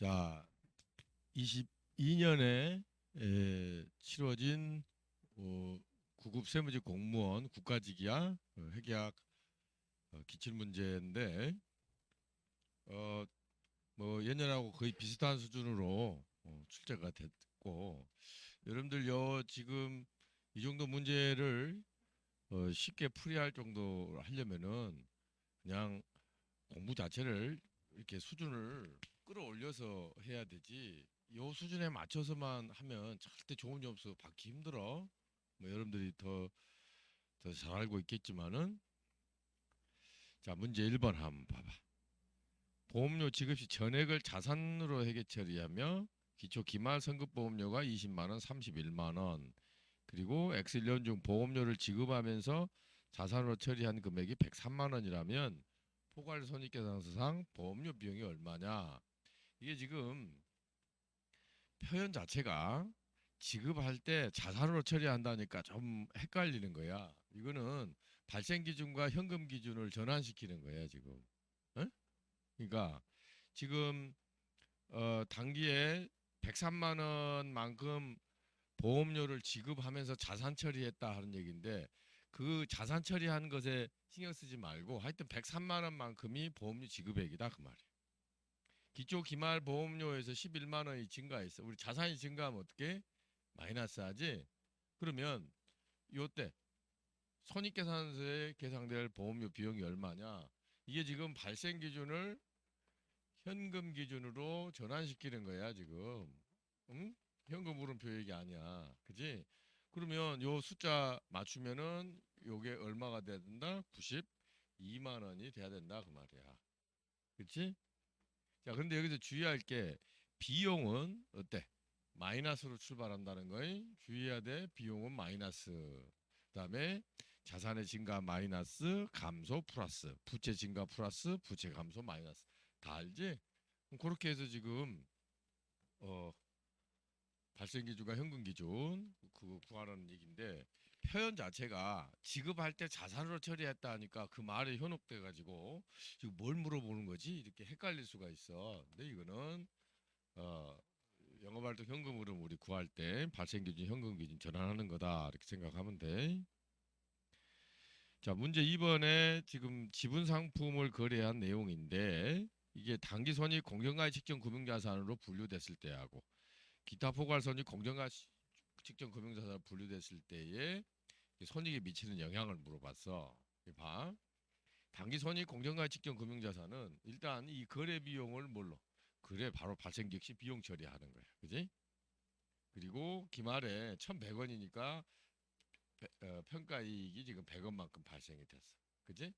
자, 22년에 에, 치러진 어, 구급 세무직 공무원 국가직이야 어, 회계학 어, 기출 문제인데 어, 뭐 예년하고 거의 비슷한 수준으로 어, 출제가 됐고 여러분들 요 지금 이 정도 문제를 어, 쉽게 풀이할 정도로 하려면은 그냥 공부 자체를 이렇게 수준을 끌어올려서 해야 되지. 요 수준에 맞춰서만 하면 절대 좋은 점수 받기 힘들어. 뭐 여러분들이 더 더 잘 알고 있겠지만은. 자 문제 1번 한번 봐봐. 보험료 지급 시 전액을 자산으로 회계 처리하며 기초 기말 선급 보험료가 20만 원, 31만 원. 그리고 X 1년 중 보험료를 지급하면서 자산으로 처리한 금액이 103만 원이라면 포괄 손익 계산서상 보험료 비용이 얼마냐 이게 지금 표현 자체가 지급할 때 자산으로 처리한다니까 좀 헷갈리는 거야. 이거는 발생 기준과 현금 기준을 전환시키는 거야 지금. 어? 그러니까 지금 어, 단기에 103만 원만큼 보험료를 지급하면서 자산 처리했다 하는 얘기인데 그 자산 처리한 것에 신경 쓰지 말고 하여튼 103만 원만큼이 보험료 지급액이다 그 말이에요. 기초 기말 보험료에서 11만 원이 증가했어. 우리 자산이 증가하면 어떻게? 마이너스 하지? 그러면 요때 손익계산서에 계상될 보험료 비용이 얼마냐? 이게 지금 발생 기준을 현금 기준으로 전환시키는 거야, 지금. 응? 현금 물음표 얘기 아니야. 그지? 그러면 요 숫자 맞추면은 요게 얼마가 돼야 된다? 92만 원이 돼야 된다 그 말이야. 그렇지? 자, 근데 여기서 주의할 게 비용은 어때? 마이너스로 출발한다는 거에 주의해야 돼. 비용은 마이너스. 그다음에 자산의 증가 마이너스, 감소 플러스, 부채 증가 플러스, 부채 감소 마이너스. 다 알지? 그렇게 해서 지금 어 발생 기준과 현금 기준 그거 구하라는 얘기인데 표현 자체가 지급할 때 자산으로 처리했다 하니까 그 말에 현혹돼 가지고 지금 뭘 물어보는 거지 이렇게 헷갈릴 수가 있어. 근데 이거는 어 영업활동 현금으로 우리 구할 때 발생 기준 현금 기준 전환하는 거다 이렇게 생각하면 돼. 자 문제 2번에 지금 지분 상품을 거래한 내용인데 이게 단기 손익 공정가의 직전 금융자산으로 분류됐을 때하고 기타 포괄손익 공정가 시- 직전 금융자산 분류됐을 때에 이 손익에 미치는 영향을 물어봤어. 이 봐. 단기 손익 공정가 직전 금융자산은 일단 이 거래 비용을 뭘로? 그래 바로 발생 즉시 비용 처리하는 거야. 그지? 그리고 기말에 1,100원이니까 어, 평가 이익이 지금 100원만큼 발생이 됐어. 그지?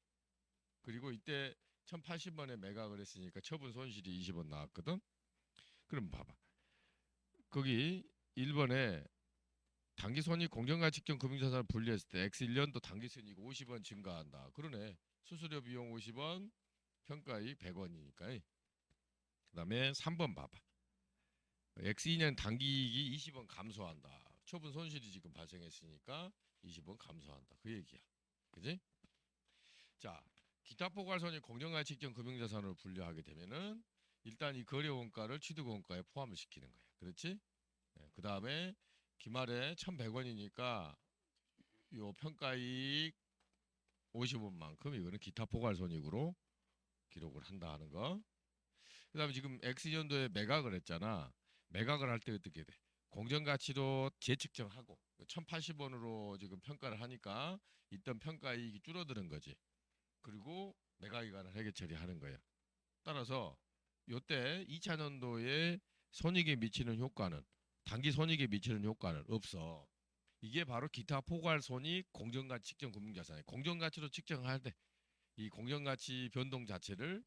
그리고 이때 1,080원에 매각을 했으니까 처분 손실이 20원 나왔거든. 그럼 봐봐. 거기 1번에 단기 손익 공정가 직전 금융자산을 분리했을 때 X 1년도 단기 손익 50원 증가한다. 그러네. 수수료 비용 50원, 평가이익 100원이니까. 그 다음에 3번 봐봐. X 2년 단기 이익이 20원 감소한다. 처분 손실이 지금 발생했으니까 20원 감소한다. 그 얘기야. 그지? 자, 기타 포괄손익 공정가 직전 금융자산으로 분류하게 되면은 일단 이 거래 원가를 취득 원가에 포함을 시키는 거야. 그렇지? 그 다음에 기말에 1,100원이니까 요 평가이익 50원만큼 이거는 기타 포괄손익으로 기록을 한다 하는 거. 그 다음에 지금 X년도에 매각을 했잖아. 매각을 할 때 어떻게 돼? 공정가치로 재측정하고 1,080원으로 지금 평가를 하니까 있던 평가이익이 줄어드는 거지. 그리고 매각이관을 회계 처리하는 거야. 따라서 요때 2차 년도에 손익에 미치는 효과는 단기 손익에 미치는 효과는 없어. 이게 바로 기타 포괄 손익 공정가치 측정 금융자산이에요. 공정가치로 측정할 때 이 공정가치 변동 자체를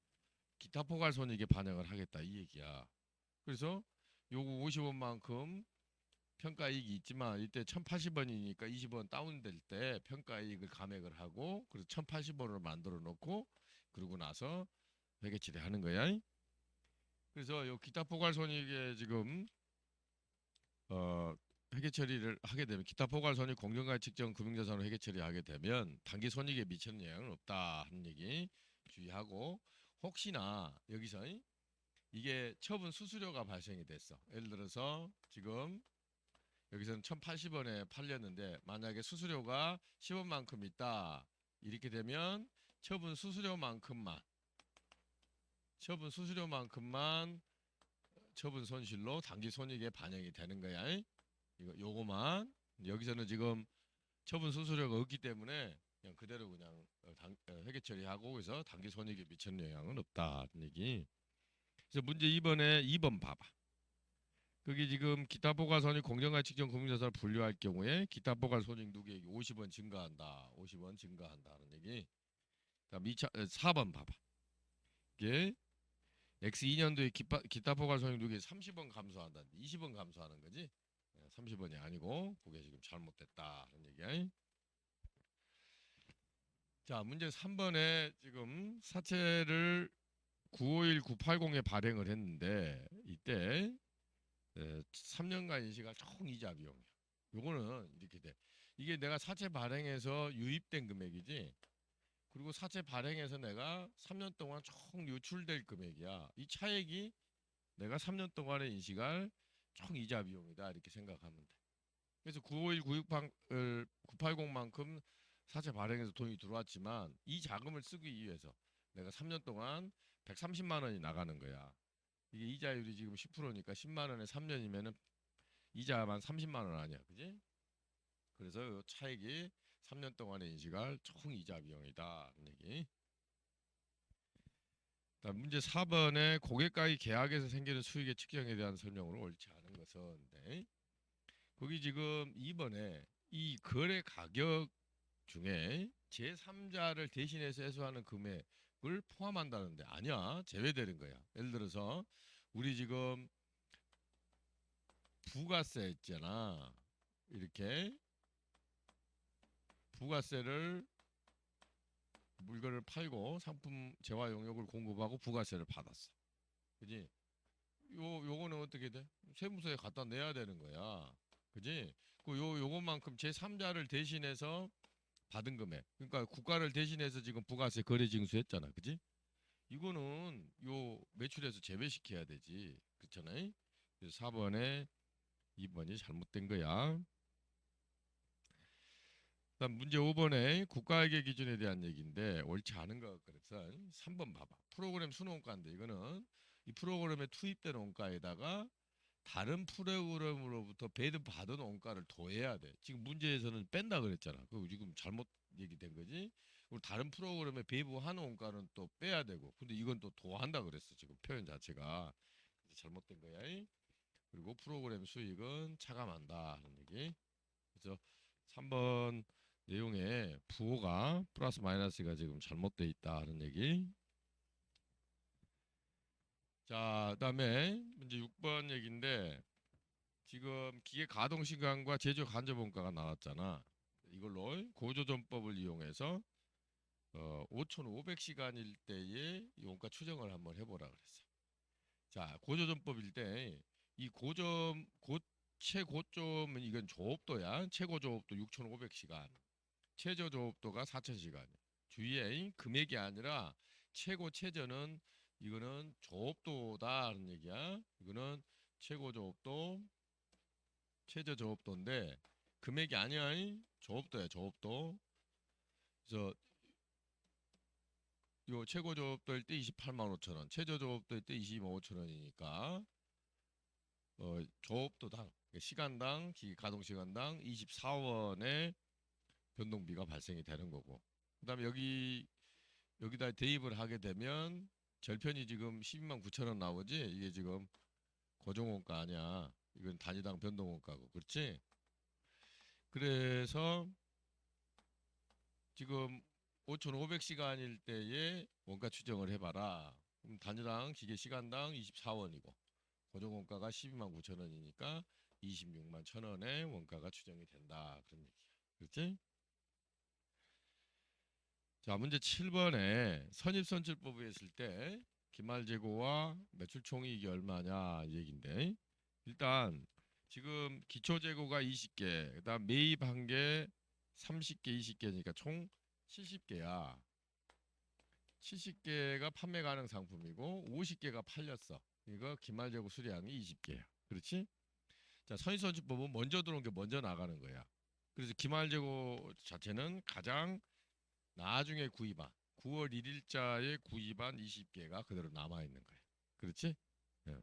기타 포괄 손익에 반영을 하겠다 이 얘기야. 그래서 요거 50원만큼 평가 이익이 있지만 이때 1,080원이니까 20원 다운될 때 평가 이익을 감액을 하고 그래서 1,080원으로 만들어 놓고 그러고 나서 회계 처리하는 거야. 그래서 요 기타 포괄 손익에 지금 어 회계 처리를 하게 되면 기타 포괄 손익 공정가치 측정 금융자산으로 회계 처리하게 되면 단기 손익에 미치는 영향은 없다 하는 얘기 주의하고 혹시나 여기서 이 이게 처분 수수료가 발생이 됐어. 예를 들어서 지금 여기서는 1,080원에 팔렸는데 만약에 수수료가 10원만큼 있다. 이렇게 되면 처분 수수료만큼만 처분 수수료만큼만 처분 손실로 단기 손익에 반영이 되는 거야. 이거 요거만 여기서는 지금 처분 수수료가 없기 때문에 그냥 그대로 그냥 어, 당, 어, 회계 처리하고 그래서 단기 손익에 미치는 영향은 없다는 얘기. 그래서 문제 2번에 2번 봐봐. 거기 지금 기타 보관 손익 공정가치 측정 금융자산을 분류할 경우에 기타 보관 손익 누계액이 50원 증가한다. 50원 증가한다는 얘기. 그다음 2차 4번 봐봐. 이게 X 2년도에 기타, 기타 손익 누계액 30원 감소한다. 20원 감소하는 거지. 30원이 아니고 그게 지금 잘못됐다는 얘기야. 자, 문제 3번에 지금 사채를 951, 980에 발행을 했는데 이때 에, 3년간 인시가 총 이자 비용이야. 요거는 이렇게 돼. 이게 내가 사채 발행해서 유입된 금액이지. 그리고 사채 발행해서 내가 3년 동안 총 유출될 금액이야. 이 차액이 내가 3년 동안에 인식할 총 이자 비용이다 이렇게 생각하면 돼. 그래서 951, 980만큼 사채 발행해서 돈이 들어왔지만 이 자금을 쓰기 위해서 내가 3년 동안 130만 원이 나가는 거야. 이게 이자율이 지금 10%니까 10만 원에 3년이면은 이자만 30만 원 아니야, 그지? 그래서 요 차액이 3년 동안에 인식할 총 이자 비용이다는 얘기. 문제 4번에 고객과의 계약에서 생기는 수익의 측정에 대한 설명으로 옳지 않은 것은 네. 거기 지금 2번에 이 거래 가격 중에 제3자를 대신해서 해소하는 금액을 포함한다는데 아니야 제외되는 거야. 예를 들어서 우리 지금 부가세 있잖아. 이렇게 부가세를 물건을 팔고 상품 재화 용역을 공급하고 부가세를 받았어. 그지? 요 요거는 어떻게 돼? 세무서에 갖다 내야 되는 거야. 그지? 그요 요것만큼 제 3자를 대신해서 받은 금액. 그러니까 국가를 대신해서 지금 부가세 거래 징수했잖아. 그지? 이거는 요 매출에서 제외시켜야 되지. 그렇잖아요? 그래서 4번에 2번이 잘못된 거야. 그다음 문제 5번에 국가회계 기준에 대한 얘기인데 옳지 않은 것 그래서 3번 봐봐. 프로그램 순원가인데 이거는 이 프로그램에 투입된 원가에다가 다른 프로그램으로부터 배급받은 원가를 더해야 돼. 지금 문제에서는 뺀다 그랬잖아. 그 지금 잘못 얘기된 거지. 그리고 다른 프로그램에 배부한 원가는 또 빼야 되고. 근데 이건 또 더한다 그랬어. 지금 표현 자체가 잘못된 거야. 그리고 프로그램 수익은 차감한다 하는 얘기. 그래서 3번 내용에 부호가 플러스 마이너스가 지금 잘못돼 있다 하는 얘기. 자, 그다음에 문제 6번 얘기인데 지금 기계 가동 시간과 제조 간접 원가가 나왔잖아. 이걸로 고조전법을 이용해서 어, 5,500시간일 때의 이 원가 추정을 한번 해보라 그랬어. 자, 고조전법일 때 이 고점 고 최고점은 이건 조업도야. 최고 조업도 6,500시간. 최저 조업도가 4,000시간. 주위에 금액이 아니라 최고 최저는 이거는 조업도다라는 얘기야. 이거는 최고 조업도, 최저 조업도인데 금액이 아니야. 조업도야, 조업도. 그래서 요 최고 조업도일 때 28만 5천 원, 최저 조업도일 때 22만 5천 원이니까 어, 조업도당 시간당 기계 가동 시간당 24원의 변동비가 발생이 되는 거고. 그다음에 여기 여기다 대입을 하게 되면 절편이 지금 12만 9천 원 나오지? 이게 지금 고정원가 아니야. 이건 단위당 변동원가고 그렇지? 그래서 지금 5,500시간일 때에 원가 추정을 해봐라. 그럼 단위당 기계 시간당 24원이고 고정원가가 12만 9천 원이니까 26만 천 원의 원가가 추정이 된다. 그런 얘기야. 그렇지 자 문제 7번에 선입선출법에 했을 때 기말재고와 매출총이익이 얼마냐 이 얘긴데 일단 지금 기초재고가 20개 그다음 매입 1개 30개 20개니까 총 70개야 70개가 판매 가능 상품이고 50개가 팔렸어 이거 기말재고 수량이 20개야. 그렇지? 자, 선의선출법은 먼저 들어온 게 먼저 나가는 거야. 그래서 기말재고 자체는 가장 나중에 구입한 9월 1일자에 구입한 20개가 그대로 남아 있는 거야. 그렇지? 예.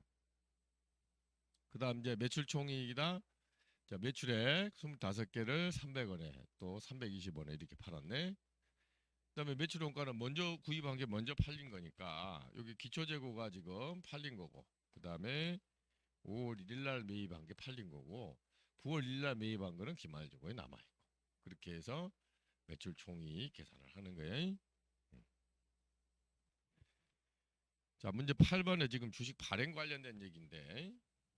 그다음 이제 매출 총이익이다. 자, 매출액 25개를 300원에 또 320원에 이렇게 팔았네. 그다음에 매출 원가는 먼저 구입한 게 먼저 팔린 거니까 여기 기초 재고가 지금 팔린 거고. 그다음에 5월 1일 날 매입한 게 팔린 거고 9월 1일 날 매입한 거는 기말 재고에 남아 있고. 그렇게 해서 매출 총이익 계산을 하는 거예요. 음. 자, 문제 8번에 지금 주식 발행 관련된 얘기인데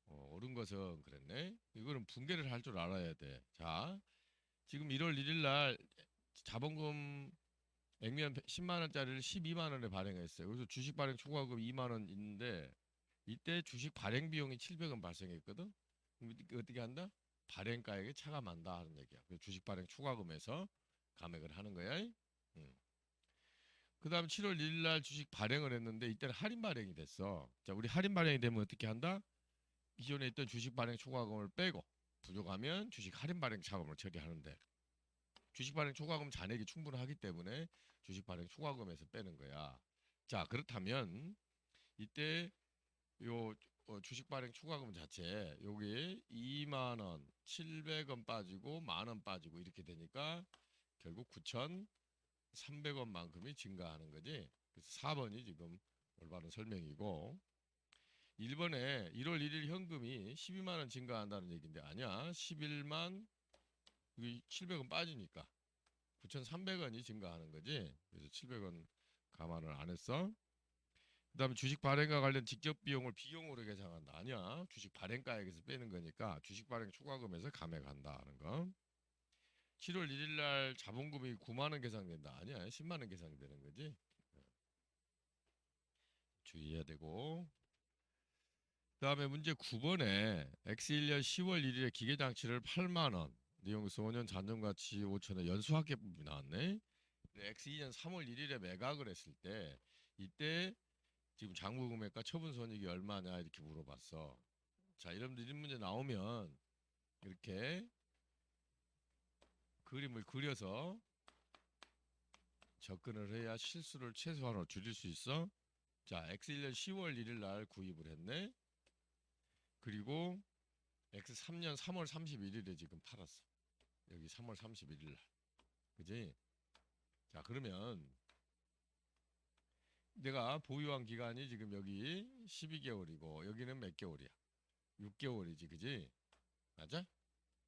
어, 옳은 것은 그랬네. 이거는 분개를 할 줄 알아야 돼. 자, 지금 1월 1일 날 자본금 액면 10만 원짜리를 12만 원에 발행했어요. 그래서 주식 발행 초과금 2만 원 있는데 이때 주식 발행 비용이 700원 발생했거든. 어떻게 한다? 발행가액에 차감한다 하는 얘기야. 주식 발행 초과금에서 감액을 하는 거야. 음. 그 다음 7월 1일 날 주식 발행을 했는데 이때는 할인 발행이 됐어. 자, 우리 할인 발행이 되면 어떻게 한다? 기존에 있던 주식 발행 초과금을 빼고 부족하면 주식 할인 발행 차감을 처리하는데 주식 발행 초과금 잔액이 충분하기 때문에 주식 발행 초과금에서 빼는 거야. 자, 그렇다면 이때 요 어, 주식 발행 초과금 자체 여기 2만 원, 700원 빠지고 만 원 빠지고 이렇게 되니까 결국 9,300원만큼이 증가하는 거지. 그래서 4번이 지금 올바른 설명이고 1번에 1월 1일 현금이 12만 원 증가한다는 얘기인데 아니야. 11만 여기 700원 빠지니까 9,300원이 증가하는 거지. 그래서 700원 감안을 안 했어. 그 다음에 주식 발행과 관련 직접 비용을 비용으로 계산한다. 아니야. 주식 발행가액에서 빼는 거니까 주식 발행 초과금에서 감액한다는 거. 7월 1일 날 자본금이 9만 원 계산된다. 아니야. 10만 원 계산이 되는 거지. 주의해야 되고. 그다음에 문제 9번에 X1년 10월 1일에 기계 장치를 8만 원, 내용에서 5년 잔존 가치 5천 원 연수학계법이 나왔네. 근데 X2년 3월 1일에 매각을 했을 때 이때 지금 장부 금액과 처분 손익이 얼마냐 이렇게 물어봤어. 자, 이런 문제 나오면 이렇게 그림을 그려서 접근을 해야 실수를 최소한으로 줄일 수 있어. 자, X1년 10월 1일 날 구입을 했네. 그리고 X3년 3월 31일에 지금 팔았어. 여기 3월 31일 날. 그지? 자, 그러면 내가 보유한 기간이 지금 여기 12개월이고 여기는 몇 개월이야? 6개월이지. 그지? 맞아?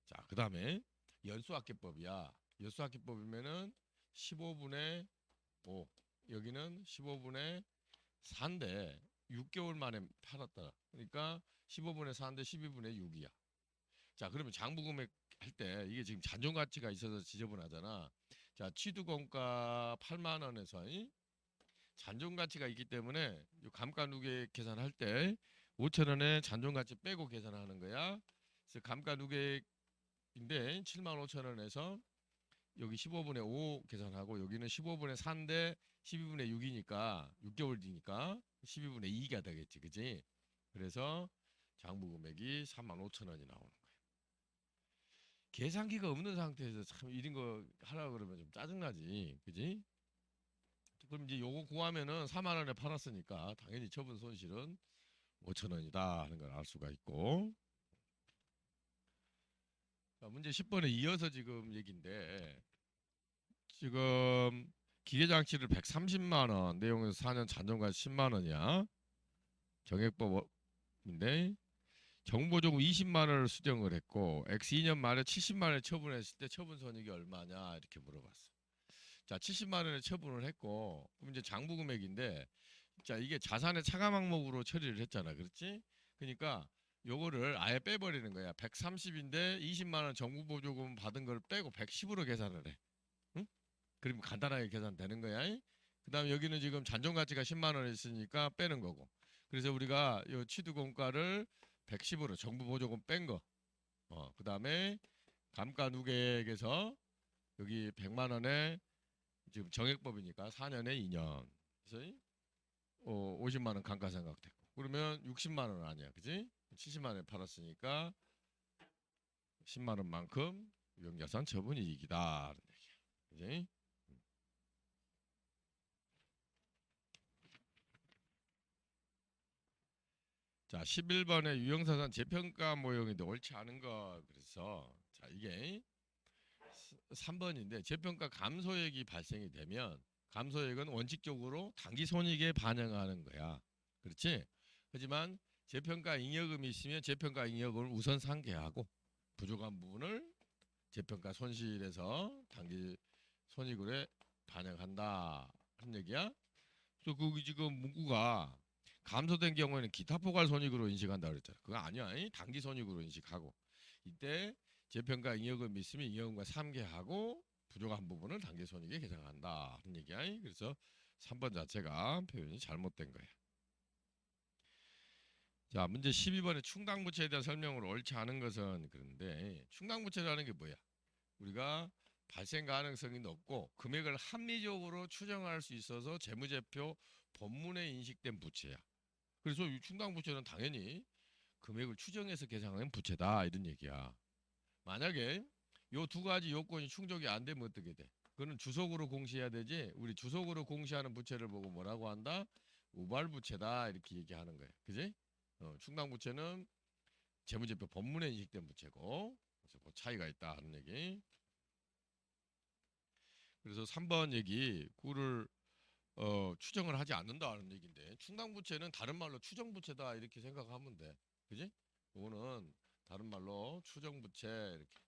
자, 그 다음에 연수학계법이야. 연수학계법이면은 15분의 5. 여기는 15분의 4인데 6개월 만에 팔았다. 그러니까 15분의 4인데 12분의 6이야. 자, 그러면 장부금액 할 때 이게 지금 잔존 가치가 있어서 지저분하잖아. 자, 취득원가 8만 원에서 이 잔존 가치가 있기 때문에 요 감가 누계 계산할 때 5천 원에 잔존 가치 빼고 계산하는 거야. 그래서 감가 누계 인데 7만 5천 원에서 여기 15분의 5 계산하고 여기는 15분의 4인데 12분의 6이니까 6개월 뒤니까 12분의 2가 되겠지. 그지? 그래서 장부 금액이 3만 5천 원이 나오는 거예요. 계산기가 없는 상태에서 참 이런 거 하라 그러면 좀 짜증나지. 그지? 그럼 이제 요거 구하면은 4만 원에 팔았으니까 당연히 처분 손실은 5천 원이다 하는 걸 알 수가 있고. 자, 문제 10번에 이어서 지금 얘기인데 지금 기계장치를 130만 원 내용에서 4년 잔존가 10만 원이야. 정액법인데 정보조금 20만 원을 수정을 했고 X 2년 말에 70만 원에 처분했을 때 처분 손익이 얼마냐 이렇게 물어봤어. 자, 70만 원에 처분을 했고 그럼 이제 장부 금액인데 자, 이게 자산의 차감 항목으로 처리를 했잖아. 그렇지? 그러니까 요거를 아예 빼버리는 거야. 130인데 20만 원 정부 보조금 받은 걸 빼고 110으로 계산을 해. 응? 그러면 간단하게 계산되는 거야. 그다음에 여기는 지금 잔존 가치가 10만 원 있으니까 빼는 거고. 그래서 우리가 요 취득 원가를 110으로 정부 보조금 뺀 거. 어, 그다음에 감가 누계액에서 여기 100만 원에 지금 정액법이니까 4년에 2년. 그래서 어, 50만 원 감가상각됐고. 그러면 60만 원 아니야, 그지? 70만 원에 팔았으니까 10만 원만큼 유형자산 처분 이익이다. 얘기야. 그지? 자, 11번에 유형자산 재평가 모형인데 옳지 않은 거 그래서 자, 이게 3번인데 재평가 감소액이 발생이 되면 감소액은 원칙적으로 단기 손익에 반영하는 거야. 그렇지? 하지만 재평가 잉여금이 있으면 재평가 잉여금을 우선 상계하고 부족한 부분을 재평가 손실에서 단기 손익으로 반영한다 하는 얘기야. 그래서 그 지금 문구가 감소된 경우에는 기타 포괄 손익으로 인식한다 그랬잖아. 그거 아니야. 이 단기 손익으로 인식하고 이때 재평가 잉여금이 있으면 잉여금과 상계하고 부족한 부분을 단기 손익에 계산한다 하는 얘기야. 그래서 3번 자체가 표현이 잘못된 거야. 자, 문제 12번에 충당부채에 대한 설명으로 옳지 않은 것은 그런데 충당부채라는 게 뭐야? 우리가 발생 가능성이 높고 금액을 합리적으로 추정할 수 있어서 재무제표 본문에 인식된 부채야. 그래서 이 충당부채는 당연히 금액을 추정해서 계산하는 부채다 이런 얘기야. 만약에 요 두 가지 요건이 충족이 안 되면 어떻게 돼? 그거는 주석으로 공시해야 되지. 우리 주석으로 공시하는 부채를 보고 뭐라고 한다? 우발부채다 이렇게 얘기하는 거야. 그지? 어, 충당부채는 재무제표 본문에 인식된 부채고 그래서 그 차이가 있다 하는 얘기. 그래서 3번 얘기 그를 어, 추정을 하지 않는다는 얘기인데 충당부채는 다른 말로 추정부채다 이렇게 생각하면 돼. 그지? 이거는 다른 말로 추정부채 이렇게.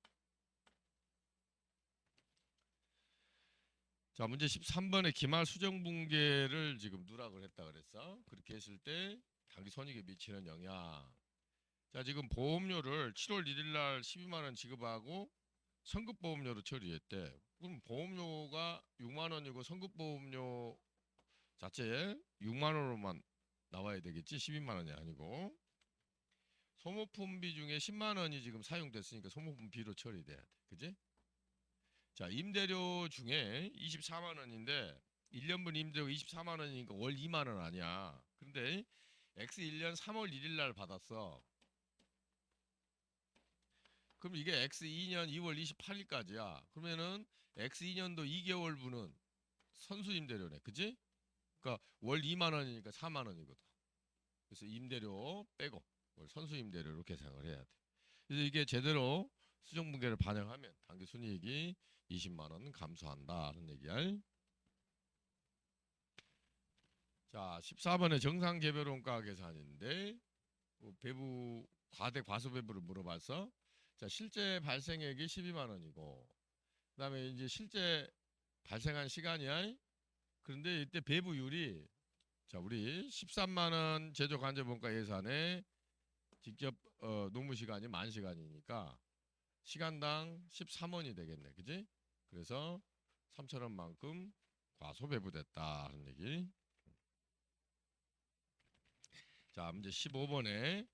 자 문제 13번에 기말 수정분계를 지금 누락을 했다 그랬어. 그렇게 했을 때 단기 손익에 미치는 영향. 자 지금 보험료를 7월 1일 날 12만 원 지급하고 선급 보험료로 처리했대. 그럼 보험료가 6만 원이고 선급 보험료 자체에 6만 원으로만 나와야 되겠지. 12만 원이 아니고. 소모품비 중에 10만 원이 지금 사용됐으니까 소모품비로 처리돼야 돼. 그지? 자, 임대료 중에 24만 원인데 1년분 임대료 24만 원이니까 월 2만 원 아니야. 근데 X 1년 3월 1일 날 받았어. 그럼 이게 X 2년 2월 28일까지야. 그러면은 X 2년도 2개월분은 선수 임대료네. 그지? 그러니까 월 2만 원이니까 4만 원이거든. 그래서 임대료 빼고 월 선수 임대료로 계산을 해야 돼. 그래서 이게 제대로 수정 분계를 반영하면 단기 순이익이 20만 원 감소한다는 얘기야. 자, 14번에 정상 개별 원가 계산인데 뭐 배부 과대 과소 배부를 물어봐서 자, 실제 발생액이 12만 원이고 그다음에 이제 실제 발생한 시간이야. 그런데 이때 배부율이 자, 우리 13만 원 제조 간접 원가 예산에 직접 어, 노무 시간이 만 시간이니까 시간당 13원이 되겠네. 그지? 그래서 3천 원만큼 과소 배부됐다 하는 얘기. 자, 문제 15번에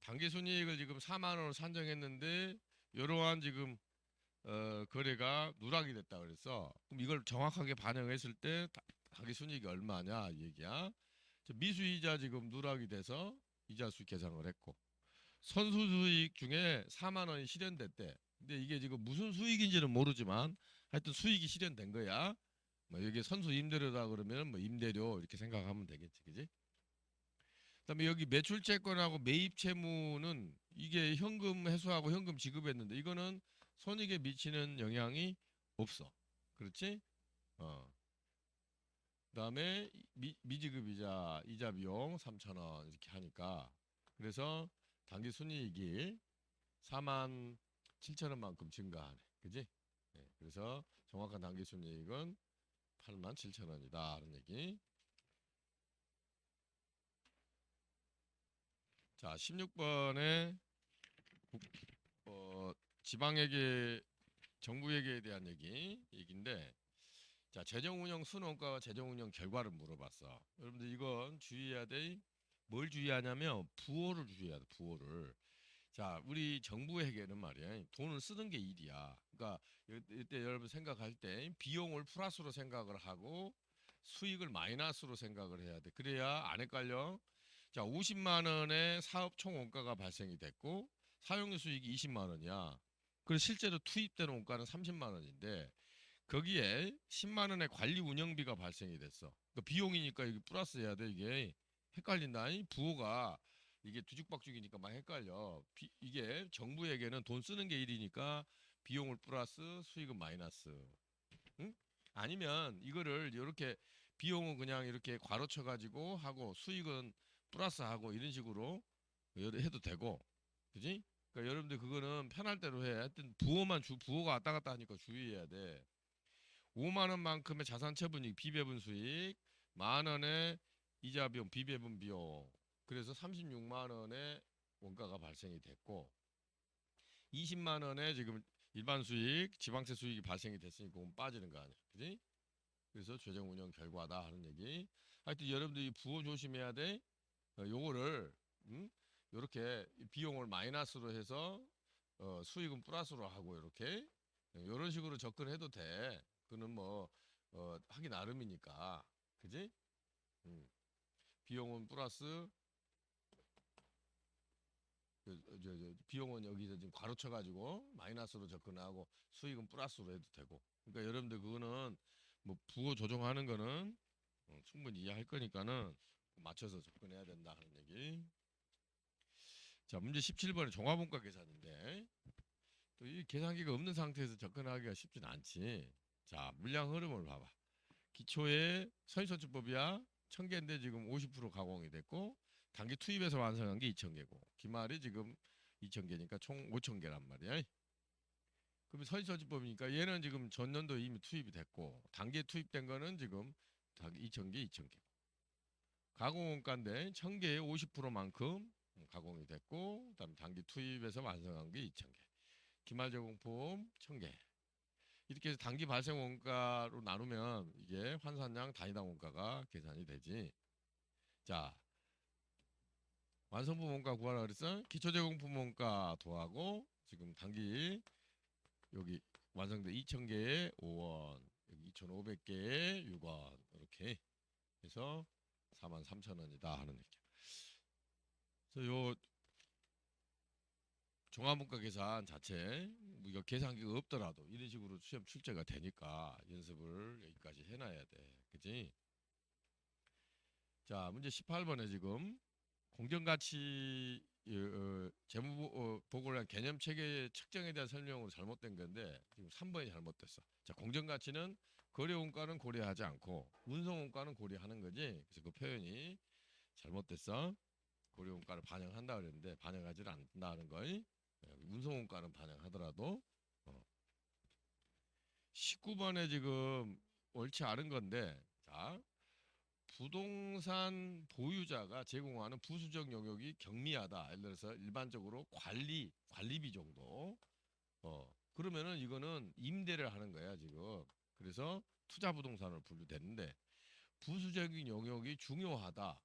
단기 순이익을 지금 4만 원으로 산정했는데 이러한 지금 어, 거래가 누락이 됐다 그래서 그럼 이걸 정확하게 반영했을 때 다- 단기 순이익이 얼마냐 이 얘기야. 저 미수이자 지금 누락이 돼서 이자수 계산을 했고 선수 수익 중에 4만 원이 실현됐대. 근데 이게 지금 무슨 수익인지는 모르지만 하여튼 수익이 실현된 거야. 뭐 여기 선수 임대료다 그러면 뭐 임대료 이렇게 생각하면 되겠지, 그지? 그다음에 여기 매출 채권하고 매입 채무는 이게 현금 회수하고 현금 지급했는데 이거는 손익에 미치는 영향이 없어. 그렇지? 어. 그다음에 미, 미지급 이자 이자 비용 3,000원 이렇게 하니까 그래서 단기 순이익이 4만 7천 원만큼 증가하네. 그지? 네, 그래서 정확한 단기 순이익은 8만 7천 원이다. 하는 얘기. 자, 16번에 어, 지방에게 정부에게에 대한 얘기 얘기인데 자, 재정 운영 순원가와 재정 운영 결과를 물어봤어. 여러분들 이건 주의해야 돼. 뭘 주의하냐면 부호를 주의해야 돼. 부호를. 자, 우리 정부에게는 말이야. 돈을 쓰는 게 일이야. 그러니까 이- 이때 여러분 생각할 때 비용을 플러스로 생각을 하고 수익을 마이너스로 생각을 해야 돼. 그래야 안 헷갈려. 자, 50만 원의 사업 총 원가가 발생이 됐고 사용료 수익이 20만 원이야. 그리고 실제로 투입되는 원가는 30만 원인데 거기에 10만 원의 관리 운영비가 발생이 됐어. 그 비용이니까 이게 플러스 해야 돼 이게 헷갈린다. 이 부호가 이게 뒤죽박죽이니까 막 헷갈려. 비- 이게 정부에게는 돈 쓰는 게 일이니까 비용을 플러스 수익은 마이너스. 응? 아니면 이거를 이렇게 비용은 그냥 이렇게 괄호 쳐 가지고 하고 수익은 플러스 하고 이런 식으로 해도 되고. 그지? 그러니까 여러분들 그거는 편할 대로 해. 하여튼 부호만 주 부호가 왔다 갔다 하니까 주의해야 돼. 5만 원만큼의 자산 처분이익 비배분 수익, 만 원의 이자 비용 비배분 비용. 그래서 36만 원의 원가가 발생이 됐고 20만 원의 지금 일반 수익, 지방세 수익이 발생이 됐으니 그건 빠지는 거 아니야. 그지? 그래서 재정 운영 결과다 하는 얘기. 하여튼 여러분들이 부호 조심해야 돼. 어, 요거를 음? 비용을 마이너스로 해서 어, 수익은 플러스로 하고 이렇게 이런 식으로 접근해도 돼. 그는 뭐 어, 하기 나름이니까, 그지? 음. 비용은 플러스 그, 저, 저, 비용은 여기서 지금 괄호 쳐 가지고 마이너스로 접근하고 수익은 플러스로 해도 되고. 그러니까 여러분들 그거는 뭐 부호 조정하는 거는 어, 충분히 이해할 거니까는 맞춰서 접근해야 된다 하는 얘기. 자, 문제 17번은 종합원가 계산인데 또 이 계산기가 없는 상태에서 접근하기가 쉽진 않지. 자, 물량 흐름을 봐봐. 기초의 선입선출법이야. 1000개인데 지금 50% 가공이 됐고 단기 투입해서 완성한 게 2000개고 기말이 지금 2000개니까 총 5000개란 말이야. 그럼 선입선출법이니까 얘는 지금 전년도에 이미 투입이 됐고 단기에 투입된 거는 지금 2000개, 2000개. 가공원가인데 1000개의 50%만큼 가공이 됐고 그다음 단기 투입해서 완성한 게 2,000개. 기말 제공품 1,000개. 이렇게 해서 단기 발생 원가로 나누면 이게 환산량 단위당 원가가 계산이 되지. 자, 완성품 원가 구하라 그랬어? 기초 제공품 원가 더하고 지금 단기 여기 완성된 2,000개에 5원, 여기 2,500개에 6원 이렇게 해서 43,000원이다 하는 얘기야. 그래서 요 종합문과 계산 자체 뭐 이거 계산기가 없더라도 이런 식으로 시험 출제가 되니까 연습을 여기까지 해놔야 돼. 그지? 자, 문제 18번에 지금 공정가치 어, 재무 어, 보고를 한 개념 체계 측정에 대한 설명으로 잘못된 건데 지금 3번이 잘못됐어. 자, 공정가치는 거래 원가는 고려하지 않고 운송 원가는 고려하는 거지. 그래서 그 표현이 잘못됐어. 고려 원가를 반영한다 그랬는데 반영하지를 않는다는 걸 예, 운송 원가는 반영하더라도 어. 19번에 지금 옳지 않은 건데 자 부동산 보유자가 제공하는 부수적 영역이 경미하다. 예를 들어서 일반적으로 관리 관리비 정도. 어 그러면은 이거는 임대를 하는 거야 지금. 그래서 투자 부동산으로 분류됐는데 부수적인 영역이 중요하다.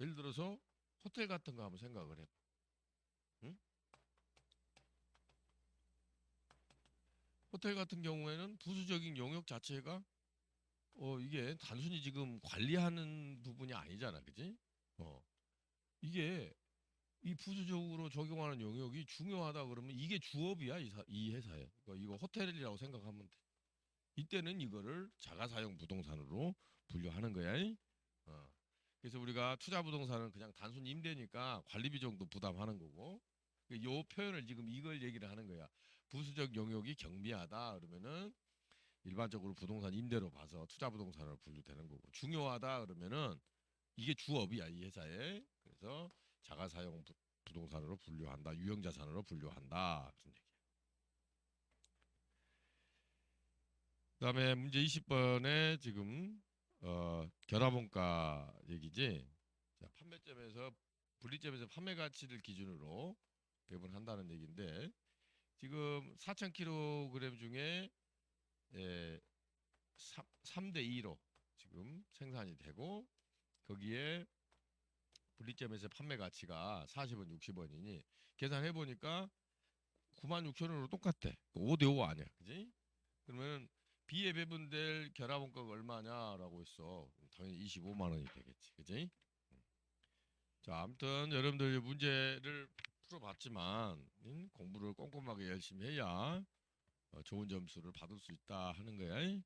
예를 들어서 호텔 같은 거 한번 생각을 해. 응? 호텔 같은 경우에는 부수적인 영역 자체가 어 이게 단순히 지금 관리하는 부분이 아니잖아, 그지? 어 이게 이 부수적으로 적용하는 영역이 중요하다 그러면 이게 주업이야 이, 사, 이 회사에. 그러니까 이거 호텔이라고 생각하면 돼. 이때는 이거를 자가사용 부동산으로 분류하는 거야. 이? 어. 그래서 우리가 투자 부동산은 그냥 단순 임대니까 관리비 정도 부담하는 거고 요 표현을 지금 이걸 얘기를 하는 거야. 부수적 영역이 경미하다 그러면은 일반적으로 부동산 임대로 봐서 투자 부동산으로 분류되는 거고 중요하다 그러면은 이게 주업이야 이 회사에 그래서 자가사용 부, 부동산으로 분류한다 유형자산으로 분류한다 그런 얘기야. 그 다음에 문제 20번에 지금 어, 결합원가 얘기지. 자, 판매점에서 분리점에서 판매 가치를 기준으로 배분한다는 얘기인데 지금 4,000kg 중에 예, 3, 대 2로 지금 생산이 되고 거기에 분리점에서 판매 가치가 40원, 60원이니 계산해 보니까 96,000원으로 똑같대. 5대 5 아니야. 그지? 그러면 비에 배분될 결합원가가 얼마냐라고 했어. 당연히 25만 원이 되겠지. 그지? 자, 아무튼 여러분들 문제를 풀어봤지만 음, 공부를 꼼꼼하게 열심히 해야 어, 좋은 점수를 받을 수 있다 하는 거야. 어,